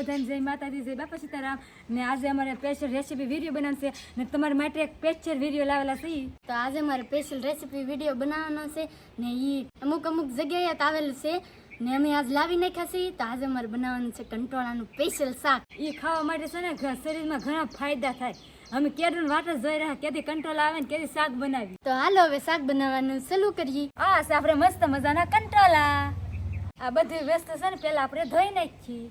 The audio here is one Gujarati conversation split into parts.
બધાને જય માતાજી જય બાપા સીતારામ. ને આજે અમારે સ્પેશિયલ રેસીપી વીડિયો બનાવશે ને તમારા માટે એક સ્પેશિયલ વીડિયો લાવેલા છે તો આજે મારે સ્પેશિયલ રેસીપી વીડિયો બનાવવાનો છે. ને એ અમુક અમુક જગ્યાએ આવેલું છે. ને અમે આજ લાવી નાખ્યા છીએ તો આજે મારે બનાવવાનું છે કંટોળાનું સ્પેશિયલ શાક. એ ખાવા માટે છે ને શરીરમાં ઘણા ફાયદા થાય. અમે કેરનું વાટ જોઈ રહ્યા ક્યાંથી કંટ્રોલ આવે ને ક્યાંથી શાક બનાવી તો હાલો હવે શાક બનાવવાનું સલું કરીએ. આ આપણે મસ્ત મજાના કંટ્રોલા આ બધી વસ્તુ છે ને પેલા આપણે ધોઈ નાખીએ.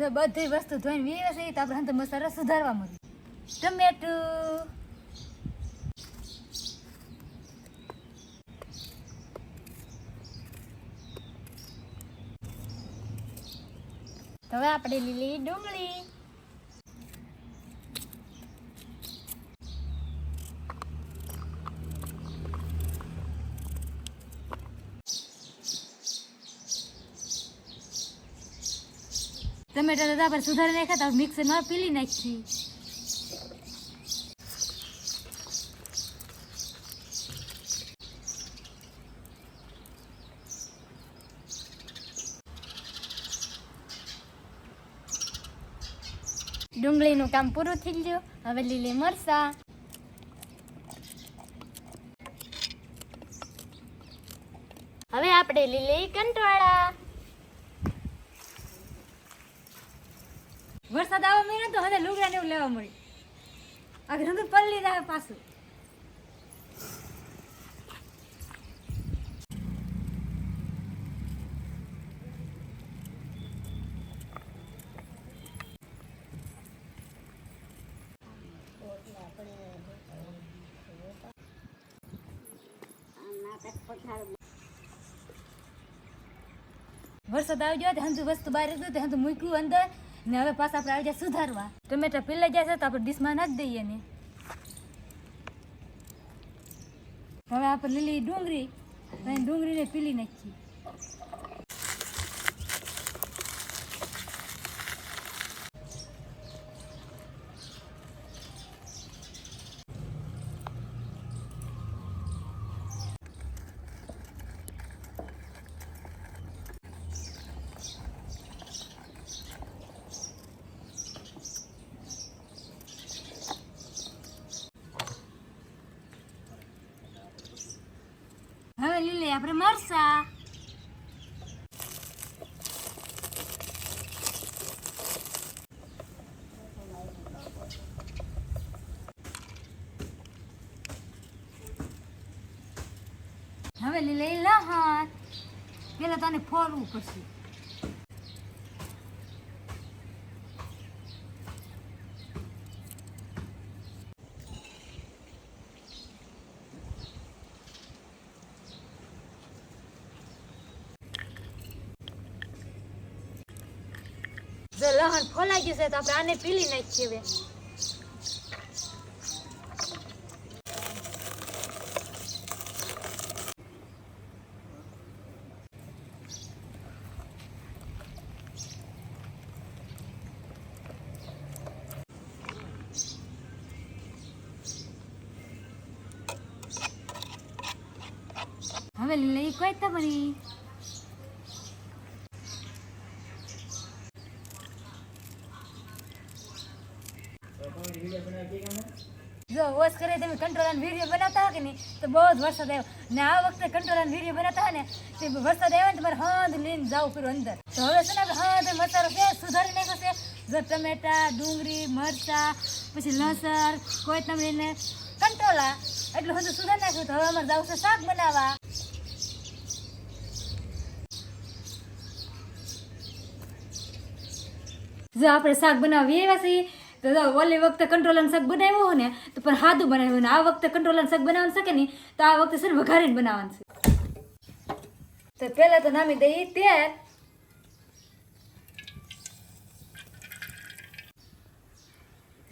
જો બધી વસ્તુ ધોઈને વીવે તો આપણે હંતો મસાલો સુધારવા મળ્યું. ટમેટું. હવે આપણે લીલી ડુંગળી. ટમેટા તો આપણે સુધારી નાખ્યા તો મિક્સરમાં પીલી નાખી. ડુંગળીનું કામ પૂરું થઈ ગયું. હવે લીલી મરસા હવે આપણે લીલી કંટોળા તો હવે લુગડા ને એવું લેવા મળી આગળ હંતો પલ્લી જાય પાછું. વરસાદ આવી ગયો હંતુ વસ્તુ બહાર મૂક્યું અંદર. ને હવે પાછા આપણે આવી જાય સુધારવા. ટમેટા પીલાઈ જાય છે તો આપણે ડીશમાં નાખી દઈએ ને. હવે આપણે લીલી ડુંગળી અને ડુંગળીને પીલી નાખીએ હવે લીલી આપણે મરસા. હવે લીલી લહણ પેલા તને ફોરવું પડશે. જો લહણ ફોલાઈ ગયું છે તો આપણે આને પીલી નાખીએ હવે. હવે લઈ કોઈ તો જો વોશ કરે તમે કંટ્રોલ વીડિયો બનાવતા કે નહીં? તો બહુ જ વરસાદ આવ્યો. ને આ વખતે કંટ્રોલ વીડિયો બનાવતા ને, તે વરસાદ આવ્યો ને તમારે હાંધ લઈને જવું પડ્યું અંદર. તો હવે છે ને હંદ મસાલો છે, સુધારી નાખ્યો છે. જો ટમેટા, ડુંગળી, મરચા, પછી લસણ કોઈ તમને કંટ્રોલા એટલું બધું સુધારી નાખ્યું. તો હવે અમારે જવું છે શાક બનાવવા. જો આપણે શાક બનાવીએ એવા છીએ. તો ઓલી વખતે કંટ્રોલન શાક બનાવ્યું હોય ને, તો પણ સાદું બનાવ્યું ને. આ વખતે કંટ્રોલન શાક બનાવવાનું શકે નહીં? તો આ વખતે છે ને વઘારીને બનાવવાનું છે. તો પહેલાં તો નામી દઈએ તેલ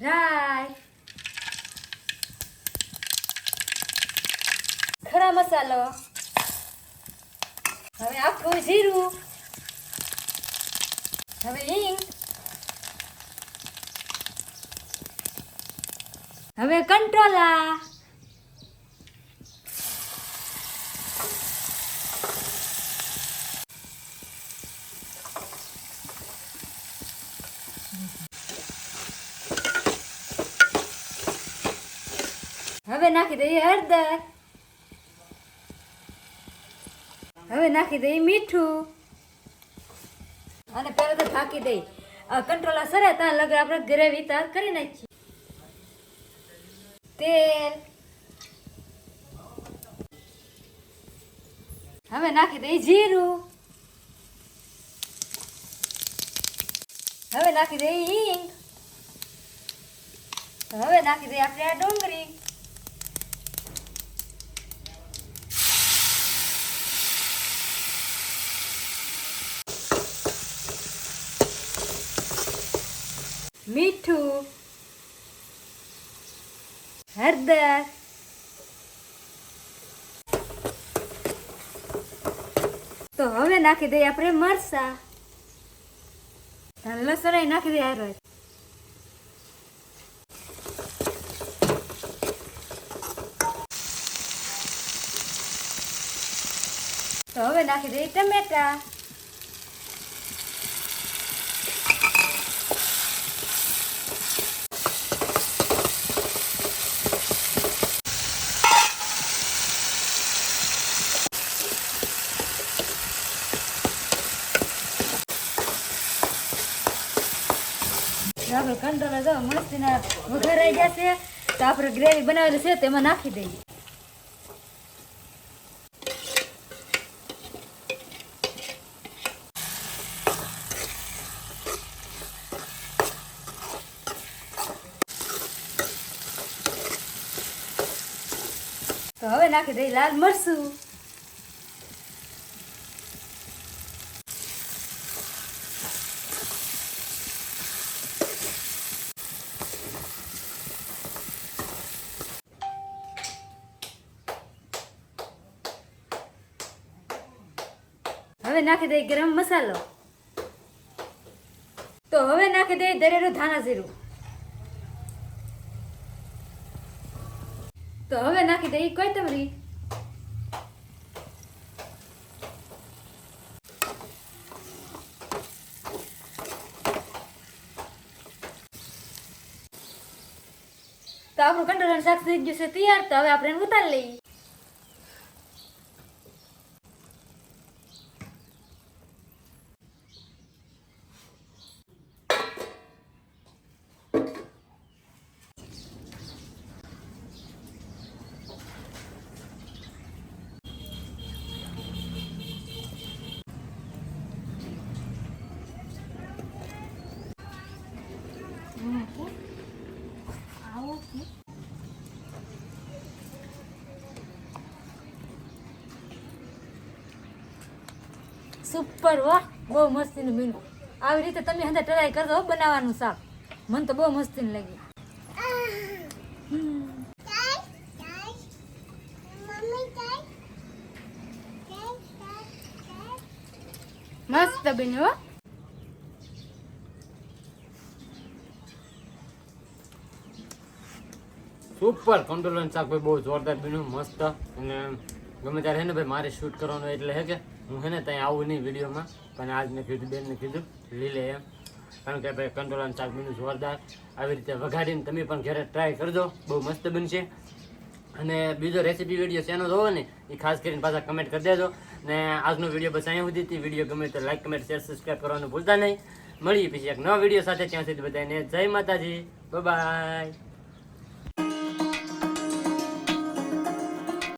રાય. ખરા મસાલો. હવે આખું જીરું. હવે હિંગ. હવે કંટોલા હવે નાખી દઈએ હળદર. હવે નાખી દઈએ મીઠું. અને પહેલાં તો ઢાંકી દઈ આ કંટ્રોલા સરે ત્યાં લગે આપણે ગ્રેવી તાર કરી નાખીએ. તેલ. હવે નાખી દઈ જીરું. હવે નાખી દઈ હિંગ. હવે નાખી દઈએ આપણે આ ડુંગળી. મીઠું. હળદર તો હવે નાખી દઈએ આપણે મરસા. લસણ નાખી દઈએ રોજ તો હવે નાખી દઈએ ટમેટા. આપણે કંટ્રોલ જો મસ્તીના વઘારાઈ ગયા છે, તો આપણે ગ્રેવી બનાવેલી છે તેમાં નાખી દઈએ. તો હવે નાખી દઈએ લાલ મરચું. હવે નાખી દઈએ ગરમ મસાલો. તો હવે નાખી દઈએ દરેલું ધાણા જીરું. તો હવે નાખી દઈએ કોથમરી. તો આપણું કંટ્રોલ શાક થઈ ગયું છે, તૈયાર. તો હવે આપણે ઉતારી લઈએ. સુપર વાહ બહુ મસ્તીનું મીનું આવી રીતે તમે હંધા ટ્રાય કરજો બનાવવાનું શાક. મને તો બહુ મસ્તીનું લાગ્યું મસ્ત બન્યું સુપર કંટ્રોલર શાક ભાઈ બહુ જોરદાર બન્યું, મસ્ત. અને ગમે ત્યારે હે ને ભાઈ, મારે શૂટ કરવાનું એટલે હે કે? હું છે ને ત્યાં આવું નહીં વિડીયોમાં, પણ આજ મેં કીધું, બેનને કીધું લીલે એમ. કારણ કે ભાઈ કંટ્રોલર શાક બન્યું જોરદાર. આવી રીતે વઘાડીને તમે પણ ઘરે ટ્રાય કરજો, બહુ મસ્ત બનશે. અને બીજો રેસીપી વીડિયો શેનો જોવો ને, એ ખાસ કરીને પાછા કમેન્ટ કરી દેજો. ને આજનો વીડિયો બસ અહીંયા સુધી હતી. વીડિયો ગમે તો લાઈક કમેન્ટ શેર સબસ્ક્રાઈબ કરવાનું ભૂલતા નહીં. મળીએ પછી એક નવા વીડિયો સાથે. ત્યાં સુધી બધાને જય માતાજી. બાય